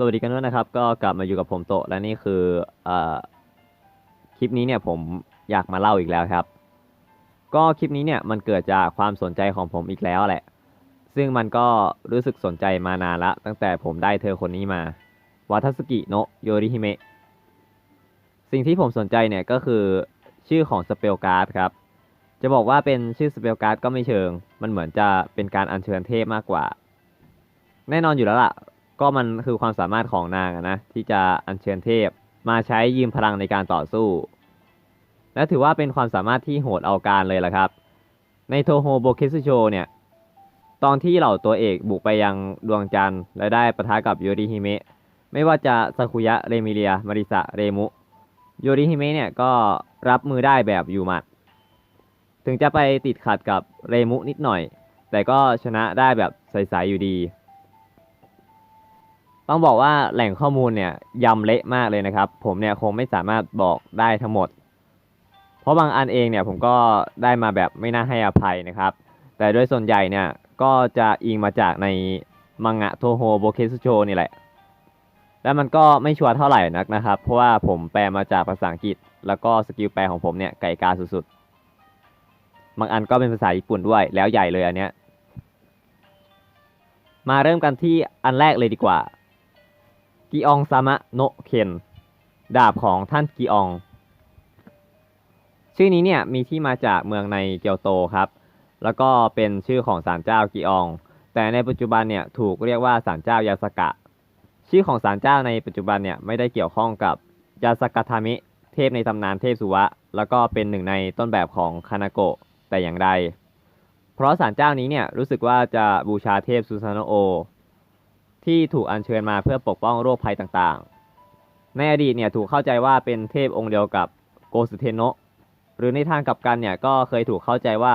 สวัสดีกันด้วยนะครับ ก็กลับมาอยู่กับผมโตและนี่คืออคลิปนี้เนี่ยผมอยากมาเล่าอีกแล้วครับ ก็คลิปนี้เนี่ยมันเกิดจากความสนใจของผมอีกแล้วแหละ ซึ่งมันก็รู้สึกสนใจมานานละ ตั้งแต่ผมได้เธอคนนี้มาวัสกิโนะโยริฮิเมะสิ่งที่ผมสนใจเนี่ยก็คือชื่อของสเปลการ์ดครับ จะบอกว่าเป็นชื่อสเปลการ์ดก็ไม่เชิง มันเหมือนจะเป็นการอัญเชิญเทพมากกว่า แน่นอนอยู่แล้วล่ะ ก็มันคือความสามารถของนางนะที่จะอัญเชิญเทพมาใช้ยืมพลังในการต่อสู้ และถือว่าเป็นความสามารถที่โหดเอาการเลยล่ะครับ ในโทโฮโบเคสุโชเนี่ย ตอนที่เหล่าตัวเอกบุกไปยังดวงจันทร์และได้ปะทะกับโยริฮิเมะไม่ว่าจะซากุยะเรมิเลียมาริสะเรมุโยริฮิเมะเนี่ยก็รับมือได้แบบอยู่หมัด ถึงจะไปติดขัดกับเรมุนิดหน่อย แต่ก็ชนะได้แบบใสๆอยู่ดี ต้องบอกว่าแหล่งข้อมูลเนี่ยยำเละมากเลยนะครับ ผมเนี่ยคงไม่สามารถบอกได้ทั้งหมด เพราะบางอันเองเนี่ยผมก็ได้มาแบบไม่น่าให้อภัยนะครับ แต่โดยส่วนใหญ่เนี่ยก็จะอิงมาจากในมังงะโทโฮโบเคสุโชนี่แหละ และมันก็ไม่ชัวร์เท่าไหร่นักนะครับ เพราะว่าผมแปลมาจากภาษาอังกฤษ แล้วก็สกิลแปลของผมเนี่ยไก่กาสุดๆ บางอันก็เป็นภาษาญี่ปุ่นด้วย แล้วใหญ่เลยอันเนี้ย มาเริ่มกันที่อันแรกเลยดีกว่า กิอองซามะโนเคนดาบของท่านกิออง ชื่อนี้เนี่ยมีที่มาจากเมืองในเกียวโตครับ แล้วก็เป็นชื่อของศาลเจ้ากิออง แต่ในปัจจุบันเนี่ยถูกเรียกว่าศาลเจ้ายาสกะ ชื่อของศาลเจ้าในปัจจุบันเนี่ยไม่ได้เกี่ยวข้องกับยาสกะทามิเทพในตำนานเทพสุวะ แล้วก็เป็นหนึ่งในต้นแบบของคานาโกะแต่อย่างใด เพราะศาลเจ้านี้เนี่ยรู้สึกว่าจะบูชาเทพซูซานโอ ที่ถูกอัญเชิญมาเพื่อปกป้องโรคภัยต่างๆ ในอดีตเนี่ยถูกเข้าใจว่าเป็นเทพองค์เดียวกับโกสุเทโนะหรือในทางกลับกันเนี่ยก็เคยถูกเข้าใจว่า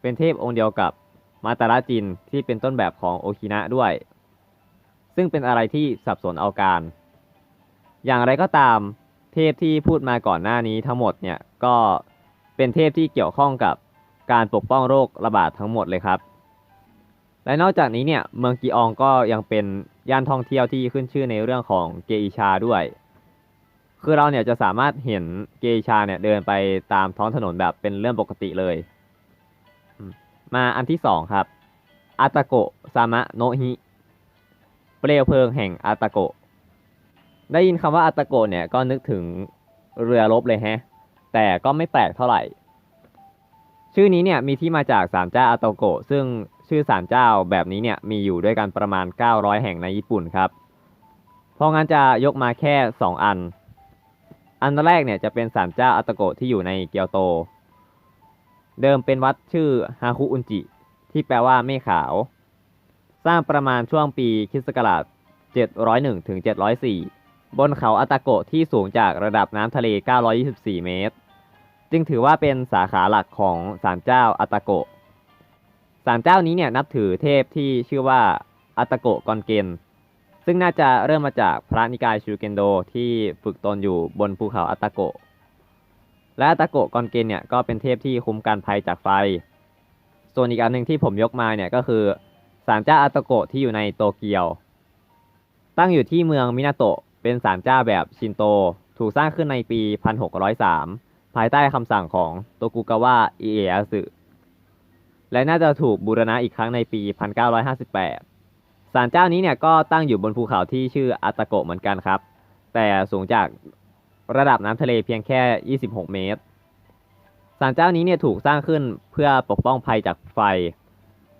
เป็นเทพองค์เดียวกับมาตาระจินที่เป็นต้นแบบของโอคินะด้วย ซึ่งเป็นอะไรที่สับสนเอาการ อย่างไรก็ตามเทพที่พูดมาก่อนหน้านี้ทั้งหมดเนี่ยก็เป็นเทพที่เกี่ยวข้องกับการปกป้องโรคระบาดทั้งหมดเลยครับ และนอกจากนี้เนี่ยเมืองกีอองก็ยังเป็น ย่านท่องเที่ยวที่ขึ้นชื่อในเรื่องของเกอิชาด้วย คือเราเนี่ยจะสามารถเห็นเกอิชาเนี่ยเดินไปตามท้องถนนแบบเป็นเรื่องปกติเลย มาอันที่สองครับอาตาโกะซามะโนฮิเปลวเพลิงแห่งอาตาโกะได้ยินคำว่าอาตาโกะเนี่ยก็นึกถึงเรือรบเลยแฮะ แต่ก็ไม่แปลกเท่าไหร่ ชื่อนี้เนี่ยมีที่มาจากศาลเจ้าอาตาโกะซึ่ง ชื่อศาลเจ้าแบบนี้เนี่ยมีอยู่ด้วยกันประมาณ 900 แห่งในญี่ปุ่นครับ เพราะงั้นจะยกมาแค่ 2 อัน อันแรกเนี่ยจะเป็นศาลเจ้าอาตโกะที่อยู่ในเกียวโต เดิมเป็นวัดชื่อฮาคุอุนจิ ที่แปลว่าเมฆขาว สร้างประมาณช่วงปีคริสต์ศักราช701ถึง704 บนเขาอาตโกะที่สูงจากระดับน้ำทะเล 924 เมตร จึงถือว่าเป็นสาขาหลักของศาลเจ้าอาตโกะ ศาลเจ้านี้เนี่ยนับถือเทพที่ชื่อว่าอาตโกะกอนเกน ซึ่งน่าจะเริ่มมาจากพระนิกายชูเกนโดที่ฝึกตนอยู่บนภูเขาอาตโกะ และอาตโกะกอนเกนเนี่ยก็เป็นเทพที่คุ้มกันภัยจากไฟ ส่วนอีกอันหนึ่งที่ผมยกมาเนี่ยก็คือศาลเจ้าอาตโกะที่อยู่ในโตเกียว ตั้งอยู่ที่เมืองมินาโตะเป็นศาลเจ้าแบบชินโต ถูกสร้างขึ้นในปี 1603 ภายใต้คำสั่งของโตกุกาวะอิเอะสึ และน่าจะถูกบูรณะอีกครั้งในปี 1958ศาลเจ้านี้เนี่ยก็ตั้งอยู่บนภูเขาที่ชื่ออาตาโกะเหมือนกันครับ แต่สูงจากระดับน้ำทะเลเพียงแค่ 26 เมตรศาลเจ้านี้เนี่ยถูกสร้างขึ้นเพื่อปกป้องภัยจากไฟ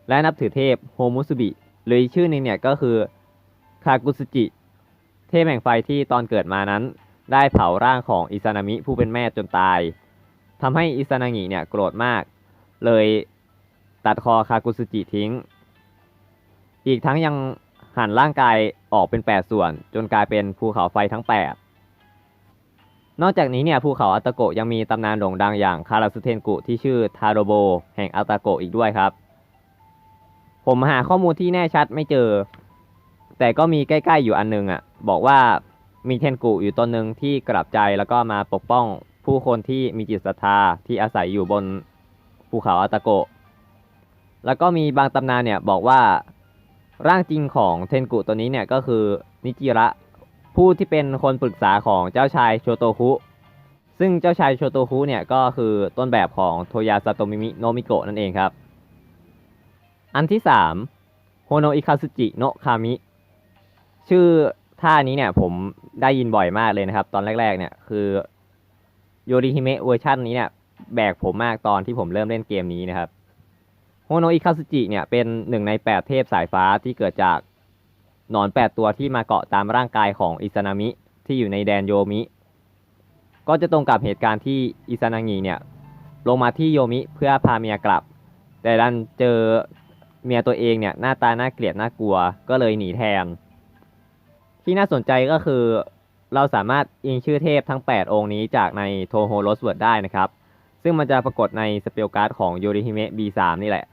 และนับถือเทพโฮมุสุบิหรือชื่อหนึงเนี่ยก็คือคากุสจิ เทพแห่งไฟที่ตอนเกิดมานั้น ได้เผาร่างของอิซานามิผู้เป็นแม่จนตายทำให้อิซานางิเนี่ยโกรธมาก เลย ตัดคอคากุสจิทิ้ง อีกทั้งยังหั่นร่างกายออกเป็น 8 ส่วน จนกลายเป็นภูเขาไฟทั้ง 8 นอกจากนี้เนี่ยภูเขาอัตโกะยังมีตำนานโด่งดังอย่างคาราสุเทนกุที่ชื่อทาโรโบแห่งอัตโกะอีกด้วยครับ ผมหาข้อมูลที่แน่ชัดไม่เจอ แต่ก็มีใกล้ๆอยู่อันนึงอะ บอกว่ามีเทนกุอยู่ตนหนึ่งที่กลับใจแล้วก็มาปกป้องผู้คนที่มีจิตศรัทธาที่อาศัยอยู่บนภูเขาอาตโกะ แล้วก็มีบางตำนานเนี่ยบอกว่าร่างจริงของเทนกุตัวนี้เนี่ยก็คือนิจิระผู้ที่เป็นคนปรึกษาของเจ้าชายโชโตคุ ซึ่งเจ้าชายโชโตคุเนี่ยก็คือต้นแบบของโทยาซาโตมิมิโนมิโกะนั่นเองครับ อันที่3โฮโนอิคาซุจิโนคามิ ชื่อท่านี้เนี่ยผมได้ยินบ่อยมากเลยนะครับ ตอนแรก ๆ เนี่ยคือโยริฮิเมะเวอร์ชันนี้เนี่ยแบกผมมากตอนที่ผมเริ่มเล่นเกมนี้นะครับ โฮโนอิคาซุจิเนี่ยเป็นหนึ่งใน 8 เทพสายฟ้าที่เกิดจากหนอน 8 ตัวที่มาเกาะตามร่างกายของอิซานามิที่อยู่ในแดนโยมิ ก็จะตรงกับเหตุการณ์ที่อิซานางิเนี่ยลงมาที่โยมิเพื่อพาเมียกลับ แต่ดันเจอเมียตัวเองเนี่ยหน้าตาน่าเกลียดน่ากลัวก็เลยหนีแทน ที่น่าสนใจก็คือเราสามารถอิงชื่อเทพทั้ง 8 องค์นี้จากในโทโฮโรสเวิร์ดได้นะครับ ซึ่งมันจะปรากฏในสเปลการ์ดของโยริฮิเมะ B3 นี่แหละ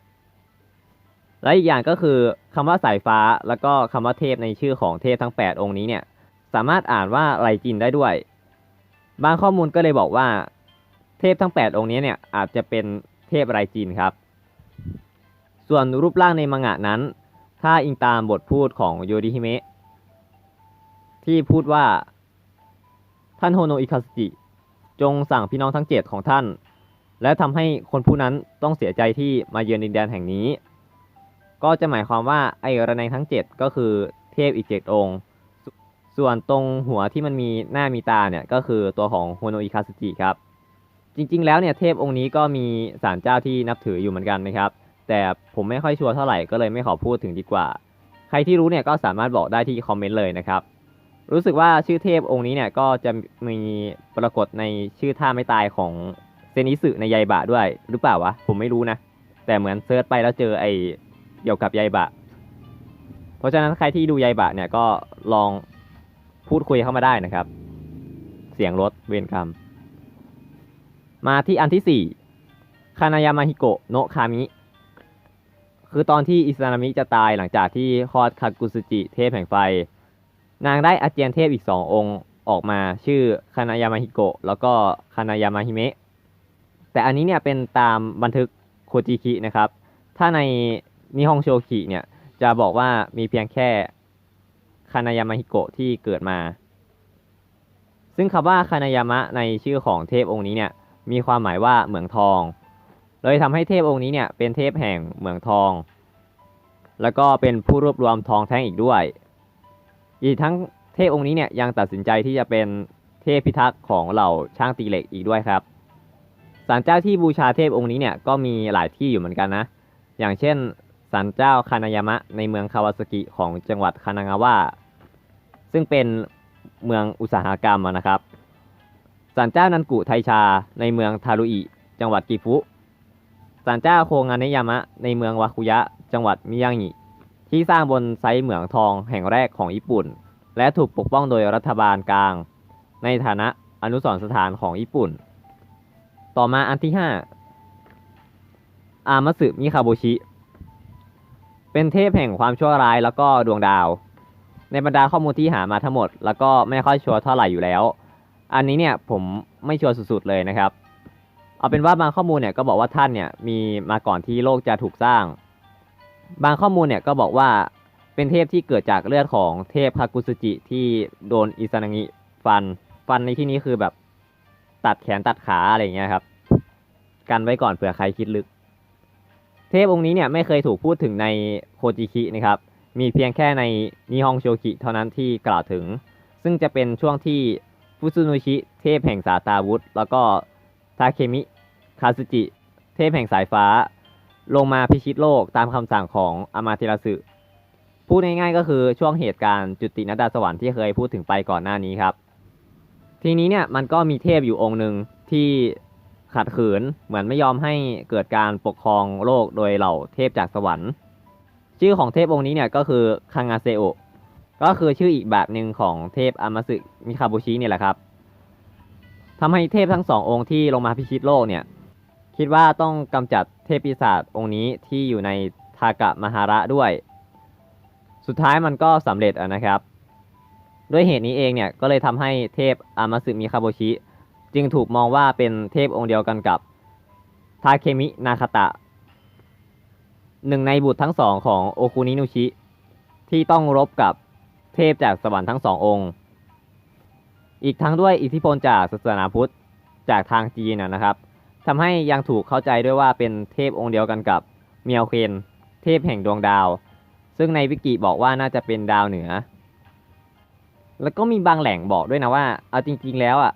และอีกอย่างก็คือคำว่าสายฟ้าแล้วก็คำว่าเทพในชื่อของเทพทั้ง 8 องค์นี้เนี่ยสามารถอ่านว่าไรจินได้ด้วย บางข้อมูลก็เลยบอกว่าเทพทั้ง 8 องค์นี้เนี่ยอาจจะเป็นเทพไรจินครับ ส่วนรูปร่างในมังงะนั้น ถ้าอิงตามบทพูดของโยริฮิเมะที่พูดว่า ท่านโฮโนอิคาสจิจงสั่งพี่น้องทั้งเจ็ดของท่าน และทำให้คนผู้นั้นต้องเสียใจที่มาเยือนดินแดนแห่งนี้ ก็จะหมายความว่าไอ้ระแนงทั้ง 7 ก็คือเทพอีก 7 องค์ ส่วนตรงหัวที่มันมีหน้ามีตาเนี่ย ก็คือตัวของโฮโนอิคาสจิครับ จริงๆ แล้วเนี่ยเทพองค์นี้ก็มีศาลเจ้าที่นับถืออยู่เหมือนกันนะครับ แต่ผมไม่ค่อยชัวร์เท่าไหร่ก็เลยไม่ขอพูดถึงดีกว่า ใครที่รู้เนี่ยก็สามารถบอกได้ที่คอมเมนต์เลยนะครับ รู้สึกว่าชื่อเทพองค์นี้เนี่ยก็จะมีปรากฏในชื่อท่าไม่ตายของเซนิสึในไยบะด้วย หรือเปล่าวะผมไม่รู้นะ แต่เหมือนเซิร์ชไปแล้วเจอไอ เกี่ยวกับไยบะ เพราะฉะนั้นใครที่ดูไยบะเนี่ยก็ลองพูดคุยเข้ามาได้นะครับ เสียงรถเวรกรรม มาที่อันที่สี่คานายามาฮิโกะโนะคามิ คือตอนที่อิซานามิจะตายหลังจากที่คอดคากุสุจิเทพแห่งไฟ นางได้อาเจียนเทพอีกสององค์ออกมาชื่อคานายามาฮิโกะแล้วก็คานายามาฮิเมะแต่อันนี้เนี่ยเป็นตามบันทึกโคจิคินะครับ ถ้าใน นิฮงโชคิเนี่ย จะบอกว่ามีเพียงแค่คานายามาฮิโกะที่เกิดมา ซึ่งคำว่าคานายามะในชื่อของเทพองค์นี้เนี่ย มีความหมายว่าเหมืองทอง เลยทำให้เทพองค์นี้เนี่ยเป็นเทพแห่งเหมืองทอง แล้วก็เป็นผู้รวบรวมทองแท่งอีกด้วย อีกทั้งเทพองค์นี้เนี่ยยังตัดสินใจที่จะเป็นเทพพิทักษ์ของเหล่าช่างตีเหล็กอีกด้วยครับศาลเจ้าที่บูชาเทพองค์นี้เนี่ยก็มีหลายที่อยู่เหมือนกันนะ อย่างเช่น ศาลเจ้าคานายามะในเมืองคาวาซากิของจังหวัดคานางาวะซึ่งเป็นเมืองอุตสาหกรรมนะครับศาลเจ้านันกุไทชาในเมืองทารุอิจังหวัดกิฟุศาลเจ้าโคงานยามะในเมืองวาคุยะ จังหวัดมิยางิที่สร้างบนไซต์เหมืองทองแห่งแรกของญี่ปุ่น และถูกปกป้องโดยรัฐบาลกลาง ในฐานะอนุสรณ์สถานของญี่ปุ่น ต่อมาอันที่ 5 อามาสึมิคาโบชิ เป็นเทพแห่งความชั่วร้ายแล้วก็ดวงดาว ในบรรดาข้อมูลที่หามาทั้งหมด แล้วก็ไม่ค่อยชัวร์เท่าไหร่อยู่แล้ว อันนี้เนี่ยผมไม่ชัวร์สุดๆเลยนะครับ เอาเป็นว่าบางข้อมูลเนี่ยก็บอกว่าท่านเนี่ยมีมาก่อนที่โลกจะถูกสร้าง บางข้อมูลเนี่ยก็บอกว่าเป็นเทพที่เกิดจากเลือดของเทพคากุสุจิที่โดนอิซานางิฟัน ฟันในที่นี้คือแบบตัดแขนตัดขาอะไรอย่างเงี้ยครับ กันไว้ก่อนเผื่อใครคิดลึก เทพองค์นี้เนี่ยไม่เคยถูกพูดถึงในโคจิคินะครับ มีเพียงแค่ในนิฮงโชคิเท่านั้นที่กล่าวถึง ซึ่งจะเป็นช่วงที่ฟุซุโนชิเทพแห่งสาตาวุธ แล้วก็ทาเคมิคาซุจิ เทพแห่งสายฟ้า ลงมาพิชิตโลกตามคำสั่งของอามาเทราสึพูดง่ายๆก็คือช่วงเหตุการณ์จุตินดาสวรรค์ที่เคยพูดถึงไปก่อนหน้านี้ครับ ทีนี้เนี่ยมันก็มีเทพอยู่องค์หนึ่งที่ ขัดขืนเหมือนไม่ยอมให้เกิดการปกครองโลกโดยเหล่าเทพจากสวรรค์ ชื่อของเทพองค์นี้เนี่ยก็คือคังอาเซโอก็คือชื่ออีกแบบหนึ่งของเทพอามาสึมิคาบุชิเนี่ยแหละครับทำให้เทพทั้งสององค์ที่ลงมาพิชิตโลกเนี่ย คิดว่าต้องกำจัดเทพปีศาจองค์นี้ที่อยู่ในทากะมหาระด้วย สุดท้ายมันก็สำเร็จนะครับ ด้วยเหตุนี้เองเนี่ยก็เลยทำให้เทพอามาสึมิคาโบชิ จึงถูกมองว่าเป็นเทพองค์เดียวกันกับทาเคมินาคาตะ หนึ่งในบุตรทั้งสองของโอคุนินุชิ ที่ต้องรบกับเทพจากสวรรค์ทั้งสององค์ อีกทั้งด้วยอิทธิพลจากศาสนาพุทธจากทางจีนนะครับทำให้ยังถูกเข้าใจด้วยว่าเป็นเทพองค์เดียวกันกับเมียวเคนเทพแห่งดวงดาว ซึ่งในวิกิบอกว่าน่าจะเป็นดาวเหนือ แล้วก็มีบางแหล่งบอกด้วยนะว่า เอาจริง ๆ แล้วอะ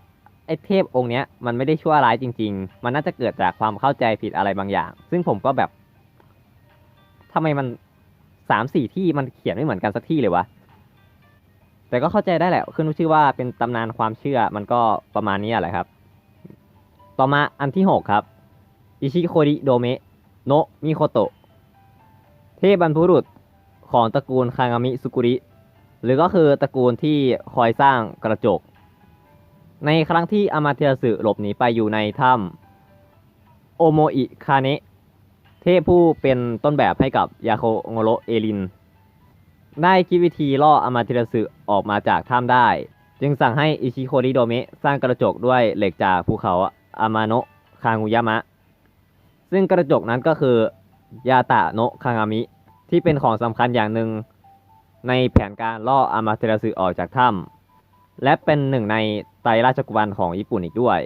อ้เทพองค์เนี้ยมันไม่ได้ชั่วร้ายจริง ๆ มันน่าจะเกิดจากความเข้าใจผิดอะไรบางอย่าง ซึ่งผมก็แบบทำไมมันสามสี่ที่มันเขียนไม่เหมือนกันสักที่เลยวะ แต่ก็เข้าใจได้แหละขึ้นชื่อว่าเป็นตำนานความเชื่อมันก็ประมาณนี้แหละครับ ต่อมาอันที่6ครับ อิชิโคริโดเมะโนมิโคโตะ เทพบรรพุรุษของตระกูลคางามิสุกุริ หรือก็คือตระกูลที่คอยสร้างกระจก ในครั้งที่อามาเทสึหลบหนีไปอยู่ในถ้ำโอโมอิคาเนะเทพผู้เป็นต้นแบบให้กับยาโคโงโรเอริน ได้คิดวิธีล่ออามาเทสึออกมาจากถ้ำได้ จึงสั่งให้อิชิโคริโดเมะสร้างกระจกด้วยเหล็กจากภูเขาอามาโนะคางูยามะ ซึ่งกระจกนั้นก็คือยาตะโนะคางามิ ที่เป็นของสำคัญอย่างหนึ่งในแผนการล่ออามาเทรสึออกจากถ้ำและเป็นหนึ่งใน ไตรราชกุมารของญี่ปุ่นอีกด้วย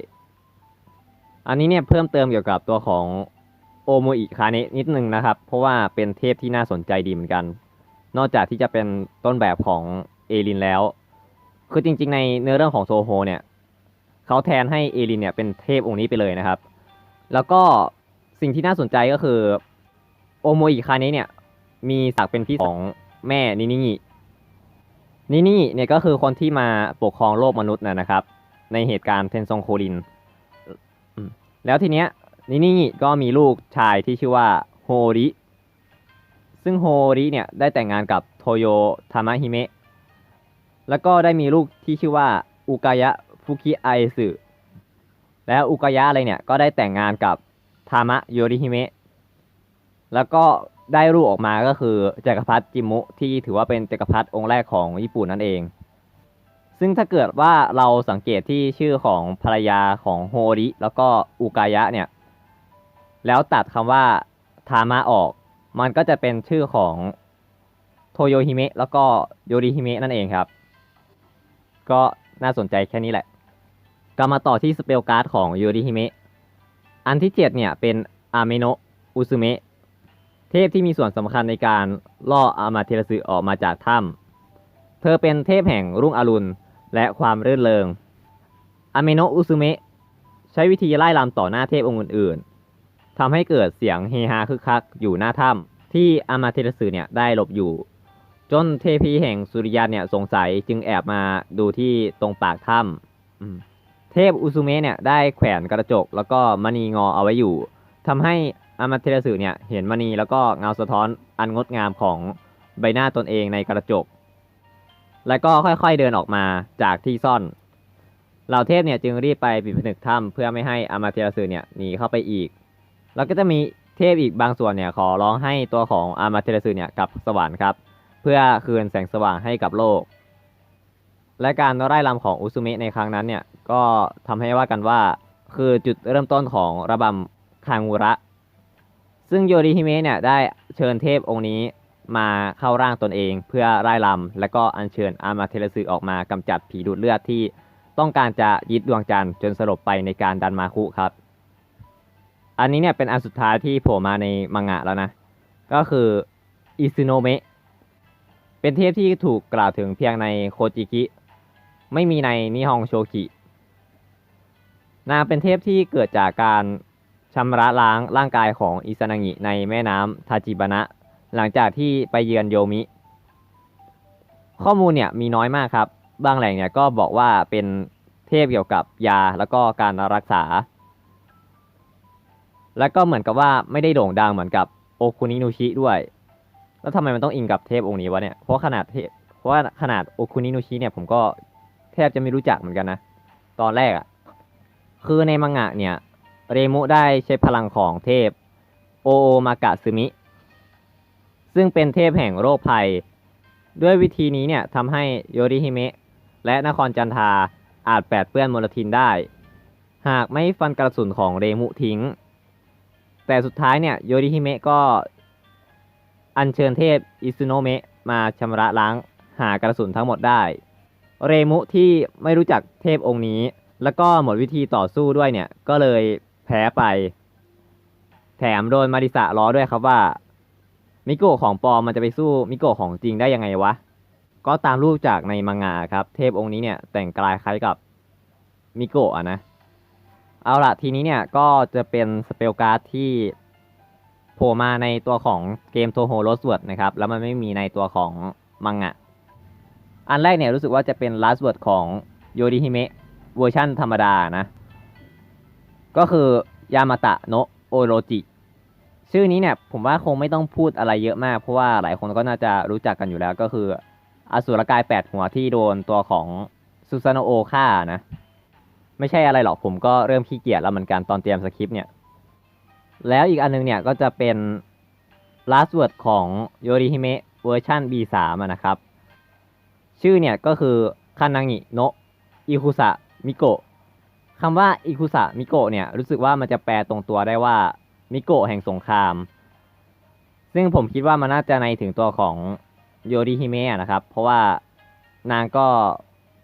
อันนี้เนี่ยเพิ่มเติมเกี่ยวกับตัวของโอโมอิคาเนะนิดนึงนะครับ เพราะว่าเป็นเทพที่น่าสนใจดีเหมือนกัน นอกจากที่จะเป็นต้นแบบของเอลินแล้ว คือจริงๆ ในเนื้อเรื่องของโซโฮเนี่ยเขาแทนให้เอลินเนี่ยเป็นเทพองค์นี้ไปเลยนะครับ แล้วก็สิ่งที่น่าสนใจก็คือโอโมอิคาเนะเนี่ยมีศักดิ์เป็นพี่ของแม่นินิงิ นินิงิเนี่ยก็คือคนที่มาปกครองโลกมนุษย์นะนะครับ ในเหตุการณ์เทนซงโคริน แล้วทีเนี้ยนินิงิก็มีลูกชายที่ชื่อว่าโฮริซึ่งโฮริเนี่ยได้แต่งงานกับโทโยทามะฮิเมะแล้วก็ได้มีลูกที่ชื่อว่าอุกายะฟุกิไอสึแล้วอุกายะอะไรเนี่ยก็ได้แต่งงานกับทามะโยริฮิเมะแล้วก็ ได้รูปออกมาก็คือจักรพรรดิจิมุที่ถือว่าเป็นจักรพรรดิองค์แรกของญี่ปุ่นนั่นเอง ซึ่งถ้าเกิดว่าเราสังเกตที่ชื่อของภรรยาของโฮริแล้วก็อุกายะเนี่ย แล้วตัดคำว่าทามะออก มันก็จะเป็นชื่อของโทโยฮิเมะแล้วก็โยริฮิเมะนั่นเองครับ ก็น่าสนใจแค่นี้แหละก็มาต่อที่สเปลการ์ดของโยริฮิเมะ อันที่ 7 เนี่ยเป็นอาเมโนะอุซุเมะ เทพที่มีส่วนสำคัญในการล่ออามาเทรสึออกมาจากถ้ำเธอเป็นเทพแห่งรุ่งอรุณและความรื่นเริงอเมโนะอุซุเมะใช้วิธีไล่ลำต่อหน้าเทพองค์อื่นๆทำให้เกิดเสียงเฮฮาคึกคักอยู่หน้าถ้ำที่อามาเทรสึเนี่ยได้หลบอยู่ จนเทพีแห่งสุริยันเนี่ยสงสัยจึงแอบมาดูที่ตรงปากถ้ำเทพอุซุเมะเนี่ยได้แขวนกระจกแล้วก็มณีงอเอาไว้อยู่ทำให้ อามาเทระสึเนี่ย เห็นมณีแล้วก็เงาสะท้อนอันงดงามของใบหน้าตนเองในกระจก แล้วก็ค่อยๆเดินออกมาจากที่ซ่อน เหล่าเทพเนี่ยจึงรีบไปปิดผนึกถ้ำเพื่อไม่ให้อามาเทระสึเนี่ยหนีเข้าไปอีก แล้วก็จะมีเทพอีกบางส่วนเนี่ยขอร้องให้ตัวของอามาเทระสึเนี่ยกลับสวรรค์ครับ เพื่อคืนแสงสว่างให้กับโลก และการไล่ลำของอุซุเมะในครั้งนั้นเนี่ยก็ทำให้ว่ากันว่าคือจุดเริ่มต้นของระบำคางูระ ซึ่งโยริฮิเมะเนี่ยได้เชิญเทพองค์นี้มาเข้าร่างตนเองเพื่อไล่ลำและก็อัญเชิญอามาเทระสึออกมากำจัดผีดูดเลือดที่ต้องการจะยึดดวงจันทร์จนสลบไปในการดันมาคุครับ อันนี้เนี่ยเป็นอันสุดท้ายที่โผล่มาในมังงะแล้วนะ ก็คืออิซึโนเมะเป็นเทพที่ถูกกล่าวถึงเพียงในโคจิกิ ไม่มีในนิฮงโชกินางเป็นเทพที่เกิดจากการ ชำระล้างร่างกายของอิซานางิในแม่น้ำทาจิบานะ หลังจากที่ไปเยือนโยมิ ข้อมูลเนี่ยมีน้อยมากครับ บางแหล่งเนี่ยก็บอกว่าเป็นเทพเกี่ยวกับยาแล้วก็การรักษา แล้วก็เหมือนกับว่าไม่ได้โด่งดังเหมือนกับโอคุนินุชิด้วย แล้วทำไมมันต้องอิงกับเทพองค์นี้วะเนี่ย เพราะขนาดเทพ เพราะว่าขนาดโอคุนินุชิเนี่ยผมก็แทบจะไม่รู้จักเหมือนกันนะ ตอนแรกอะ่ะ คือในมังงะเนี่ย เรมุได้ใช้พลังของเทพโอโอมากะซึมิ ซึ่งเป็นเทพแห่งโรคภัย ด้วยวิธีนี้เนี่ยทำให้โยริฮิเมะและนครจันทาอาจแปดเปื้อนมลทินได้ หากไม่ฟันกระสุนของเรมุทิ้ง แต่สุดท้ายเนี่ยโยริฮิเมะก็ อัญเชิญเทพอิซุโนเมะมาชำระล้างหากระสุนทั้งหมดได้ เรมุที่ไม่รู้จักเทพองค์นี้ แล้วก็หมดวิธีต่อสู้ด้วยเนี่ยก็เลย แพ้ไป แถมโดนมาริสะล้อด้วยครับว่า มิโกะของปลอมมันจะไปสู้มิโกะของจริงได้ยังไงวะ ก็ตามรูปจากในมังงะครับ เทพองค์นี้เนี่ยแต่งกายคล้ายกับมิโกะอะนะ เอาละทีนี้เนี่ยก็จะเป็นสเปลการ์ดที่โผล่มาในตัวของเกมโทโฮโรสเวิร์ดนะครับ แล้วมันไม่มีในตัวของมังงะ อันแรกเนี่ยรู้สึกว่าจะเป็น last word ของโยริฮิเมะเวอร์ชั่นธรรมดานะ ก็คือยามาตะโนะโอโรจิ ชื่อนี้เนี่ยผมว่าคงไม่ต้องพูดอะไรเยอะมาก เพราะว่าหลายคนก็น่าจะรู้จักกันอยู่แล้วก็คืออสูรกายแปดหัวที่โดนตัวของซูซานโอฆ่านะ ไม่ใช่อะไรหรอกผมก็เริ่มขี้เกียจแล้วเหมือนกันตอนเตรียมสคริปต์เนี่ย แล้วอีกอันนึงเนี่ยก็จะเป็น last word ของโยริฮิเมะเวอร์ชัน B3 นะครับ ชื่อเนี่ยก็คือคานางิโนะอิคุสะมิโกะ คำว่าอิคุสะมิโกะเนี่ยรู้สึกว่ามันจะแปลตรงตัวได้ว่ามิโกะแห่งสงคราม ซึ่งผมคิดว่ามันน่าจะในถึงตัวของโยริฮิเมะนะครับ เพราะว่านางก็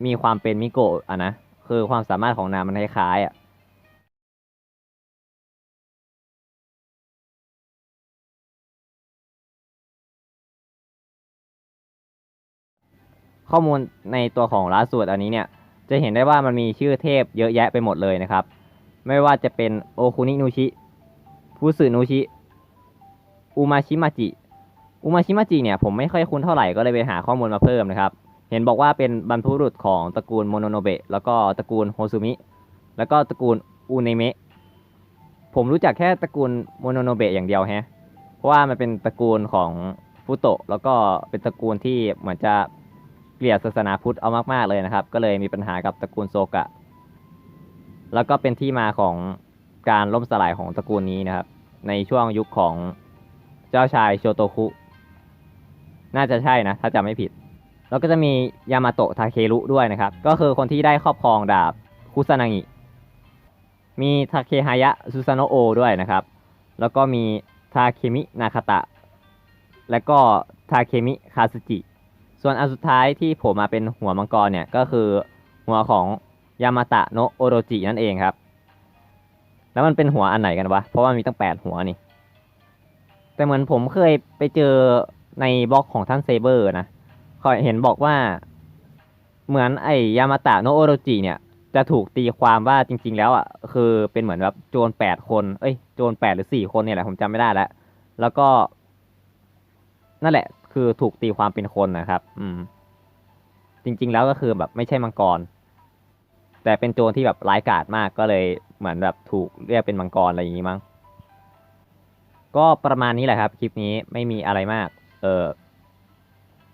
มีความเป็นมิโกะอะนะ คือความสามารถของนางมันคล้ายๆอะข้อมูลในตัวของล่าสูตรอันนี้เนี่ย จะเห็นได้ว่ามันมีชื่อเทพเยอะแยะไปหมดเลยนะครับ ไม่ว่าจะเป็นโอคุนินูชิฟุสึนูชิอุมาชิมาจิอุมาชิมาจิเนี่ยผมไม่ค่อยคุ้นเท่าไหร่ก็เลยไปหาข้อมูลมาเพิ่มนะครับ เห็นบอกว่าเป็นบรรพบุรุษของตระกูลโมโนโนเบะแล้วก็ตระกูลโฮซุมิ แล้วก็ตระกูลอูเนเมะผมรู้จักแค่ตระกูลโมโนโนเบะอย่างเดียวฮะ เพราะว่ามันเป็นตระกูลของฟุโตะแล้วก็เป็นตระกูลที่เหมือนจะ เกลียดศาสนาพุทธเอามากๆเลยนะครับ ก็เลยมีปัญหากับตระกูลโซกะ แล้วก็เป็นที่มาของการล่มสลายของตระกูลนี้นะครับ ในช่วงยุคของเจ้าชายโชโตคุ น่าจะใช่นะถ้าจำไม่ผิด แล้วก็จะมียามาโตะทาเครุด้วยนะครับ ก็คือคนที่ได้ครอบครองดาบคุซานางิ มีทาเคฮายะซูซาโนโอด้วยนะครับ แล้วก็มีทาเคมินาคาตะ และก็ทาเคมิคาสึจิ ส่วนอันสุดท้ายที่ผล่มาเป็นหัวมังกรเนี่ยก็คือหัวของยามาตะโนโอโรจินั่นเองครับ แล้วมันเป็นหัวอันไหนกันวะ เพราะว่ามีตั้งแปดหัวนี่ แต่เหมือนผมเคยไปเจอในบล็อกของท่านเซเบอร์นะขอยเห็นบอกว่า เหมือนไอยามาตะโนโอโรจิเนี่ย จะถูกตีความว่าจริง ๆ แล้วอะคือเป็นเหมือนแบบโจรแปดคน เอ้ยโจรแปดหรือสี่คนเนี่ยแหละผมจำไม่ได้แล้ว แล้วก็ นั่นแหละ คือถูกตีความเป็นคนนะครับ อืม จริง ๆ แล้วก็คือแบบไม่ใช่มังกร แต่เป็นโจรที่แบบร้ายกาจมากก็เลยเหมือนแบบถูกเรียกเป็นมังกรอะไรอย่างนี้มั้งก็ประมาณนี้แหละครับ คลิปนี้ไม่มีอะไรมาก เออ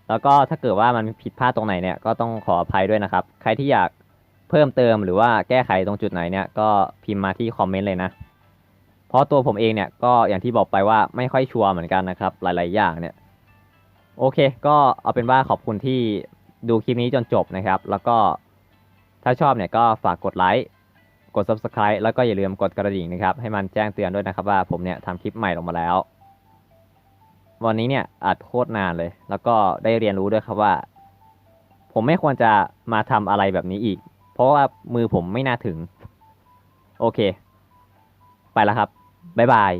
แล้วก็ถ้าเกิดว่ามันผิดพลาดตรงไหนเนี่ยก็ต้องขออภัยด้วยนะครับ ใครที่อยากเพิ่มเติมหรือว่าแก้ไขตรงจุดไหนเนี่ยก็พิมพ์มาที่คอมเมนต์เลยนะ เพราะตัวผมเองเนี่ยก็อย่างที่บอกไปว่าไม่ค่อยชัวร์เหมือนกันนะครับ หลาย ๆ อย่างเนี่ย โอเค ก็เอาเป็นว่าขอบคุณที่ดูคลิปนี้จนจบนะครับ แล้วก็ถ้าชอบเนี่ยก็ฝากกดไลค์ กด subscribe แล้วก็อย่าลืมกดกระดิ่งนะครับ ให้มันแจ้งเตือนด้วยนะครับว่าผมเนี่ยทำคลิปใหม่ลงมาแล้ว วันนี้เนี่ยอัดโคตรนานเลย แล้วก็ได้เรียนรู้ด้วยครับว่า ผมไม่ควรจะมาทำอะไรแบบนี้อีก เพราะว่ามือผมไม่น่าถึง โอเค ไปแล้วครับ บ๊ายบาย